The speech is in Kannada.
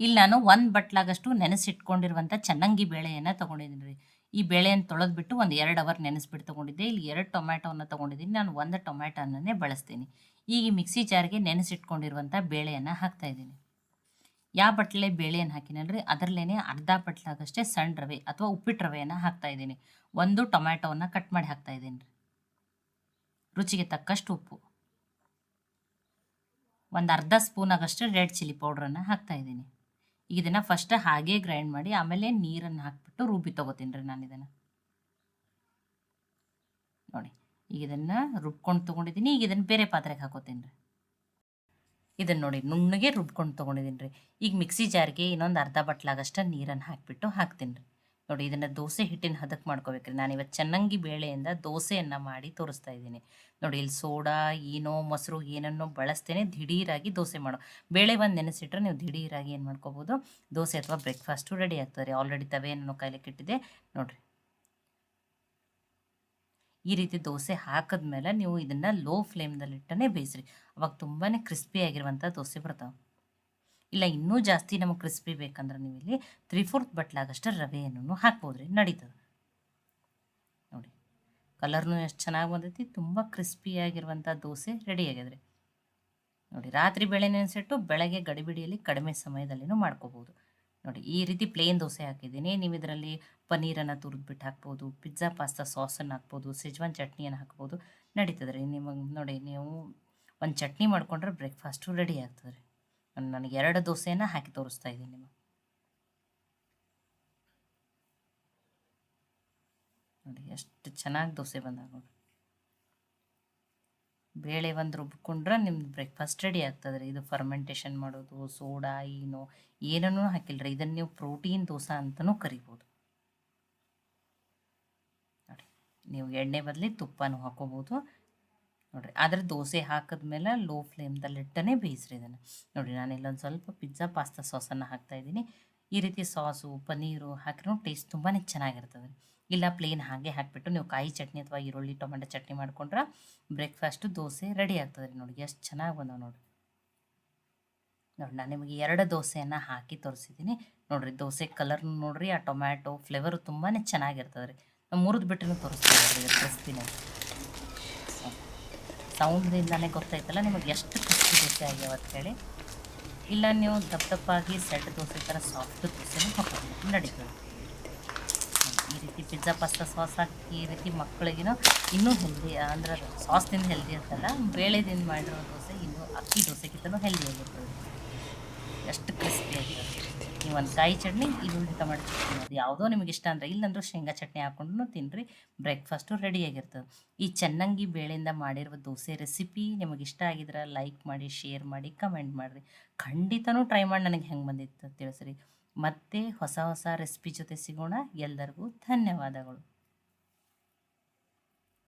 ಇಲ್ಲಿ ನಾನು ಒಂದು ಬಟ್ಲಾಗಷ್ಟು ನೆನೆಸಿಟ್ಕೊಂಡಿರುವಂಥ ಚನ್ನಂಗಿ ಬೇಳೆಯನ್ನು ತೊಗೊಂಡಿದ್ದೀನಿ ರೀ. ಈ ಬೇಳೆಯನ್ನು ತೊಳೆದ್ಬಿಟ್ಟು ಒಂದು ಎರಡು ಅವರ್ ನೆನೆಸ್ಬಿಟ್ಟು ತೊಗೊಂಡಿದ್ದೆ. ಇಲ್ಲಿ ಎರಡು ಟೊಮ್ಯಾಟೋವನ್ನು ತೊಗೊಂಡಿದ್ದೀನಿ. ನಾನು ಒಂದು ಟೊಮ್ಯಾಟೋನೇ ಬಳಸ್ತೀನಿ. ಈಗ ಮಿಕ್ಸಿ ಜಾರ್ಗೆ ನೆನೆಸಿಟ್ಕೊಂಡಿರುವಂಥ ಬೇಳೆಯನ್ನು ಹಾಕ್ತಾಯಿದ್ದೀನಿ ಯಾವ ಬಟ್ಲೆ ಬೇಳೆಯನ್ನು ಹಾಕಿನಲ್ರಿ ಅದರಲ್ಲೇ ಅರ್ಧ ಬಟ್ಲಾಗಷ್ಟೇ ಸಣ್ಣ ರವೆ ಅಥವಾ ಉಪ್ಪಿಟ್ಟು ರವೆಯನ್ನು ಹಾಕ್ತಾಯಿದ್ದೀನಿ ಒಂದು ಟೊಮ್ಯಾಟೋವನ್ನು ಕಟ್ ಮಾಡಿ ಹಾಕ್ತಾಯಿದ್ದೀನಿ ರೀ. ರುಚಿಗೆ ತಕ್ಕಷ್ಟು ಉಪ್ಪು. ಒಂದು ಅರ್ಧ ಸ್ಪೂನ್ ಆಗಷ್ಟು ರೆಡ್ ಚಿಲ್ಲಿ ಪೌಡ್ರನ್ನು ಹಾಕ್ತಾಯಿದ್ದೀನಿ ಇದನ್ನು ಫಸ್ಟ್ ಹಾಗೆ ಗ್ರೈಂಡ್ ಮಾಡಿ ಆಮೇಲೆ ನೀರನ್ನು ಹಾಕ್ಬಿಟ್ಟು ರುಬ್ಬಿ ತೊಗೋತೀನಿ ರೀ ನಾನು ಇದನ್ನು. ನೋಡಿ, ಈಗ ಇದನ್ನು ರುಬ್ಕೊಂಡು ತೊಗೊಂಡಿದ್ದೀನಿ ಈಗ ಇದನ್ನು ಬೇರೆ ಪಾತ್ರೆಗೆ ಹಾಕೋತೀನಿ ರೀ. ಇದನ್ನು ನೋಡಿ, ನುಣ್ಣಗೆ ರುಬ್ಕೊಂಡು ತೊಗೊಂಡಿದ್ದೀನಿ ರೀ. ಈಗ ಮಿಕ್ಸಿ ಜಾರ್ಗೆ ಇನ್ನೊಂದು ಅರ್ಧ ಬಟ್ಲಾಗಷ್ಟು ನೀರನ್ನು ಹಾಕಿಬಿಟ್ಟು ಹಾಕ್ತೀನಿ ರೀ. ನೋಡಿ, ಇದನ್ನು ದೋಸೆ ಹಿಟ್ಟಿನ ಹದಕ್ಕೆ ಮಾಡ್ಕೋಬೇಕ್ರಿ. ನಾನು ಇವತ್ತು ಚೆನ್ನಂಗಿ ಬೇಳೆಯಿಂದ ದೋಸೆಯನ್ನು ಮಾಡಿ ತೋರಿಸ್ತಾ ಇದ್ದೀನಿ. ನೋಡಿ, ಇಲ್ಲಿ ಸೋಡಾ, ಏನೋ ಮೊಸರು, ಏನನ್ನೋ ಬಳಸ್ತೇನೆ, ದಿಢೀರಾಗಿ ದೋಸೆ ಮಾಡೋ. ಬೇಳೆ ಬಂದು ನೆನೆಸಿಟ್ರೆ ನೀವು ದಿಢೀರಾಗಿ ಏನು ಮಾಡ್ಕೋಬೋದು? ದೋಸೆ ಅಥವಾ ಬ್ರೇಕ್ಫಾಸ್ಟು ರೆಡಿ ಆಗ್ತದೆ. ಆಲ್ರೆಡಿ ತವೆಯನ್ನು ಕಾಯ್ಲಿಕ್ಕೆ ಇಟ್ಟಿದೆ ನೋಡಿರಿ. ಈ ರೀತಿ ದೋಸೆ ಹಾಕಿದ್ಮೇಲೆ ನೀವು ಇದನ್ನು ಲೋ ಫ್ಲೇಮ್ದಲ್ಲಿಟ್ಟನೇ ಬೇಯಿಸ್ರಿ. ಅವಾಗ ತುಂಬಾ ಕ್ರಿಸ್ಪಿಯಾಗಿರುವಂಥ ದೋಸೆ ಬರ್ತಾವೆ. ಇಲ್ಲ, ಇನ್ನೂ ಜಾಸ್ತಿ ನಮಗೆ ಕ್ರಿಸ್ಪಿ ಬೇಕಂದ್ರೆ ನೀವು ಇಲ್ಲಿ ತ್ರೀ ಫೋರ್ತ್ ಬಟ್ಲಾಗಷ್ಟು ರವೆಯನ್ನು ಹಾಕ್ಬೋದು ರೀ ನಡೀತದೆ. ನೋಡಿ ಕಲರ್ನು ಎಷ್ಟು ಚೆನ್ನಾಗಿ ಬಂದೈತಿ, ತುಂಬ ಕ್ರಿಸ್ಪಿಯಾಗಿರುವಂಥ ದೋಸೆ ರೆಡಿ ಆಗ್ಯದ್ರಿ. ನೋಡಿ, ರಾತ್ರಿ ಬೇಳೆ ನೆನೆಸಿಟ್ಟು ಬೆಳಗ್ಗೆ ಗಡಿಬಿಡಿಯಲ್ಲಿ ಕಡಿಮೆ ಸಮಯದಲ್ಲಿನೂ ಮಾಡ್ಕೋಬೋದು. ನೋಡಿ, ಈ ರೀತಿ ಪ್ಲೇನ್ ದೋಸೆ ಹಾಕಿದ್ದೀನಿ. ನೀವು ಇದರಲ್ಲಿ ಪನ್ನೀರನ್ನು ತುರಿದ್ಬಿಟ್ಟು ಹಾಕ್ಬೋದು ಪಿಜ್ಜಾ ಪಾಸ್ತಾ ಸಾಸನ್ನು ಹಾಕ್ಬೋದು ಸೆಜ್ವಾನ್ ಚಟ್ನಿಯನ್ನು ಹಾಕ್ಬೋದು. ನಡೀತದೆ ರೀ, ನಿಮಗೆ ನೋಡಿ, ನೀವು ಒಂದು ಚಟ್ನಿ ಮಾಡ್ಕೊಂಡ್ರೆ ಬ್ರೇಕ್ಫಾಸ್ಟು ರೆಡಿ ಆಗ್ತದೆ ರೀ. ನನಗೆ ಎರಡು ದೋಸೆಯನ್ನು ಹಾಕಿ ತೋರಿಸ್ತಾ ಇದ್ದೀನಿ ನಿಮಗೆ ನೋಡಿ, ಎಷ್ಟು ಚೆನ್ನಾಗಿ ದೋಸೆ ಬಂದಾಗ ನೋಡಿ. ಬೇಳೆ ಒಂದು ರುಬ್ಕೊಂಡ್ರೆ ನಿಮ್ದು ಬ್ರೇಕ್ಫಾಸ್ಟ್ ರೆಡಿ ಆಗ್ತದೆ ಇದು ಫರ್ಮೆಂಟೇಷನ್ ಮಾಡೋದು, ಸೋಡಾ ಏನೋ ಏನನ್ನೂ ಹಾಕಿಲ್ಲ ರೀ. ಇದನ್ನು ನೀವು ಪ್ರೋಟೀನ್ ದೋಸೆ ಅಂತಲೂ ಕರಿಬೋದು. ನೋಡಿ, ನೀವು ಎಣ್ಣೆ ಬದಲಿ ತುಪ್ಪನೂ ಹಾಕೋಬೋದು. ನೋಡಿರಿ, ಆದರೆ ದೋಸೆ ಹಾಕಿದ್ಮೇಲೆ ಲೋ ಫ್ಲೇಮ್ದಲ್ಲಿ ಇಟ್ಟನೆ ಬೇಯಿಸ್ರಿ ಇದನ್ನು. ನೋಡಿ ನಾನು ಇಲ್ಲೊಂದು ಸ್ವಲ್ಪ ಪಿಜ್ಜಾ ಪಾಸ್ತಾ ಸಾಸನ್ನು ಹಾಕ್ತಾಯಿದ್ದೀನಿ ಈ ರೀತಿ ಸಾಸು ಪನ್ನೀರು ಹಾಕಿರೋ ಟೇಸ್ಟ್ ತುಂಬಾ ಚೆನ್ನಾಗಿರ್ತದೆ. ಇಲ್ಲ ಪ್ಲೇನ್ ಹಾಗೆ ಹಾಕಿಬಿಟ್ಟು ನೀವು ಕಾಯಿ ಚಟ್ನಿ ಅಥವಾ ಈರುಳ್ಳಿ, ಟೊಮೆಟೊ ಚಟ್ನಿ ಮಾಡ್ಕೊಂಡ್ರೆ ಬ್ರೇಕ್ಫಾಸ್ಟು ದೋಸೆ ರೆಡಿ ಆಗ್ತದೆ ರೀ ನೋಡಿ ಎಷ್ಟು ಚೆನ್ನಾಗಿ ಬಂದವು ನೋಡಿ ನೋಡಿ ನಾನು ನಿಮಗೆ ಎರಡು ದೋಸೆಯನ್ನು ಹಾಕಿ ತೋರಿಸಿದ್ದೀನಿ. ನೋಡಿರಿ, ದೋಸೆ ಕಲರ್ ನೋಡಿರಿ, ಆ ಟೊಮ್ಯಾಟೊ ಫ್ಲೇವರು ತುಂಬಾ ಚೆನ್ನಾಗಿರ್ತದೆ ರೀ. ಮುರಿದು ಬಿಟ್ಟರೆ ತೋರಿಸ್ತೀನಿ ಸೌಂಡ್ದಿಂದಲೇ ಗೊತ್ತಾಯ್ತಲ್ಲ, ನಿಮಗೆ ಎಷ್ಟು ಖುಷಿ ದೋಸೆ ಆಗ್ಯಾವ ಹೇಳಿ. ಇಲ್ಲ, ನೀವು ದಪ್ಪ ದಪ್ಪಾಗಿ ಸೆಟ್ ದೋಸೆ ಥರ ಸಾಫ್ಟ್ ದೋಸೆನೂ ಹಾಕೋಬೇಕು ನಡೀತದೆ. ಈ ರೀತಿ ಪಿಜ್ಜಾ, ಪಾಸ್ತಾ ಸಾಸ್ ಹಾಕಿ, ಈ ರೀತಿ ಮಕ್ಕಳಿಗಿನೂ ಇನ್ನೂ ಹೆಲ್ದಿ ಅಂದ್ರೆ ಸಾಸ್ದಿಂದ ಹೆಲ್ದಿ ಅಂತಲ್ಲ ಬೇಳೆದಿಂದ ಮಾಡಿರೋ ದೋಸೆ ಇನ್ನೂ ಅಕ್ಕಿ ದೋಸೆಗಿಂತಲೂ ಹೆಲ್ದಿ ಆಗಿರ್ತದೆ. ಎಷ್ಟು ಕ್ರಿಸ್ಪಿ ಆಗಿರುತ್ತೆ. ನೀವು ಒಂದು ಕಾಯಿ ಚಟ್ನಿ ಈರುಳ್ಳಿ ಟೊಮೆಟೊ ಚಟ್ನಿ ಅದು ಯಾವುದೋ ನಿಮಗೆ ಇಷ್ಟ ಅಂದರೆ ಇಲ್ಲಂದ್ರೂ ಶೇಂಗಾ ಚಟ್ನಿ ಹಾಕ್ಕೊಂಡು ತಿನ್ನಿರಿ ಬ್ರೇಕ್ಫಾಸ್ಟು ರೆಡಿಯಾಗಿರ್ತದೆ ಈ ಚೆನ್ನಂಗಿ ಬೇಳೆಯಿಂದ ಮಾಡಿರುವ ದೋಸೆ ರೆಸಿಪಿ ನಿಮಗೆ ಇಷ್ಟ ಆಗಿದ್ರೆ ಲೈಕ್ ಮಾಡಿ ಶೇರ್ ಮಾಡಿ ಕಮೆಂಟ್ ಮಾಡಿರಿ. ಖಂಡಿತನೂ ಟ್ರೈ ಮಾಡಿ ನನಗೆ ಹೆಂಗೆ ಬಂದಿತ್ತು ತಿಳಿಸ್ರಿ. ಮತ್ತೆ ಹೊಸ ಹೊಸ ರೆಸಿಪಿ ಜೊತೆ ಸಿಗೋಣ. ಎಲ್ಲರಿಗೂ ಧನ್ಯವಾದಗಳು.